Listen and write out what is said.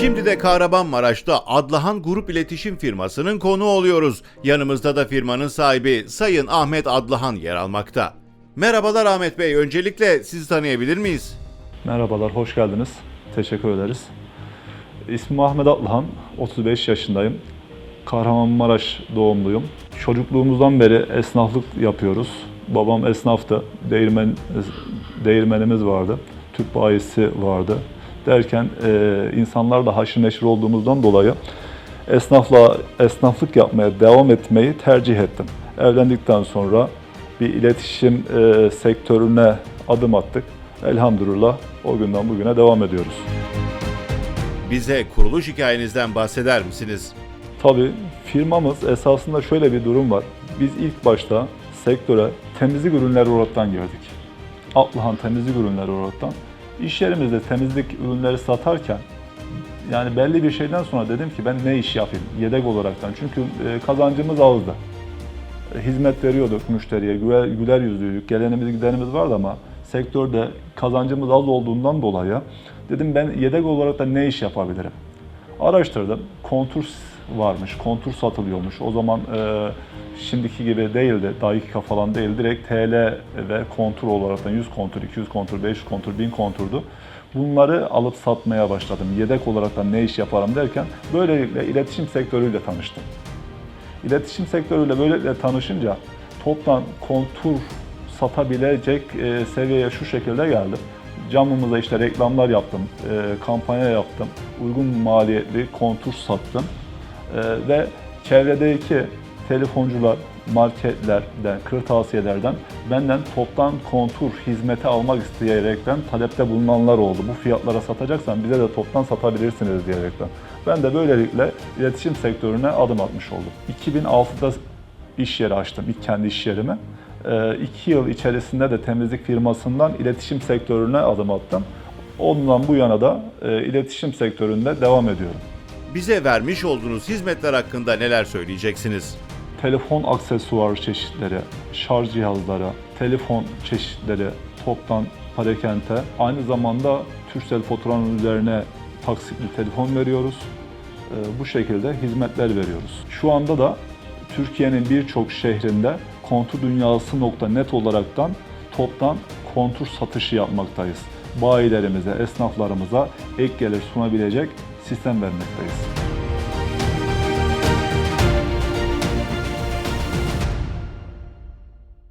Şimdi de Kahramanmaraş'ta Adlahan Grup İletişim firmasının konuğu oluyoruz. Yanımızda da firmanın sahibi Sayın Ahmet Adlahan yer almakta. Merhabalar Ahmet Bey. Öncelikle sizi tanıyabilir miyiz? Merhabalar, hoş geldiniz. Teşekkür ederiz. İsmim Ahmet Atlıhan, 35 yaşındayım. Kahramanmaraş doğumluyum. Çocukluğumuzdan beri esnaflık yapıyoruz. Babam esnaftı, değirmen, değirmenimiz vardı, Türk bayisi vardı. Derken e, insanlar da haşır neşir olduğumuzdan dolayı esnafla esnaflık yapmaya devam etmeyi tercih ettim. Evlendikten sonra bir iletişim e, sektörüne adım attık. Elhamdülillah o günden bugüne devam ediyoruz. Bize kuruluş hikayenizden bahseder misiniz? Tabii firmamız esasında şöyle bir durum var. Biz ilk başta sektöre temizlik ürünleri olaraktan girdik. Atlıhan temizlik ürünleri olaraktan. İş yerimizde temizlik ürünleri satarken yani belli bir şeyden sonra dedim ki ben ne iş yapayım yedek olaraktan. Çünkü e, kazancımız azdı. E, Hizmet veriyorduk müşteriye, güler, güler yüzlüydük, gelenimiz gidenimiz vardı ama sektörde kazancımız az olduğundan dolayı dedim ben yedek olarak da ne iş yapabilirim? Araştırdım. Kontur varmış, kontur satılıyormuş. O zaman e, şimdiki gibi değildi, dakika falan değil. Direkt TL ve kontur olarak da 100 kontur, 200 kontur, 500 kontur, 1000 konturdu. Bunları alıp satmaya başladım. Yedek olarak da ne iş yaparım derken böylelikle iletişim sektörüyle tanıştım. İletişim sektörüyle böylelikle tanışınca toptan kontur satabilecek e, seviyeye şu şekilde geldim. Camımıza işte reklamlar yaptım, e, kampanya yaptım, uygun maliyetli kontur sattım ve çevredeki telefoncular, marketlerden, kırtasiyelerden benden toptan kontur hizmeti almak isteyerekten talepte bulunanlar oldu. Bu fiyatlara satacaksan bize de toptan satabilirsiniz diyerekten. Ben de böylelikle iletişim sektörüne adım atmış oldum. 2006'da iş yeri açtım, ilk kendi iş yerimi. Ee, iki yıl içerisinde de temizlik firmasından iletişim sektörüne adım attım. Ondan bu yana da e, iletişim sektöründe devam ediyorum. Bize vermiş olduğunuz hizmetler hakkında neler söyleyeceksiniz? Telefon aksesuar çeşitleri, şarj cihazları, telefon çeşitleri toptan parakente. Aynı zamanda Turkcell faturanın üzerine taksitli telefon veriyoruz. Ee, bu şekilde hizmetler veriyoruz. Şu anda da Türkiye'nin birçok şehrinde kontur dünyası.net olaraktan toptan kontur satışı yapmaktayız. Bayilerimize, esnaflarımıza ek gelir sunabilecek sistem vermekteyiz.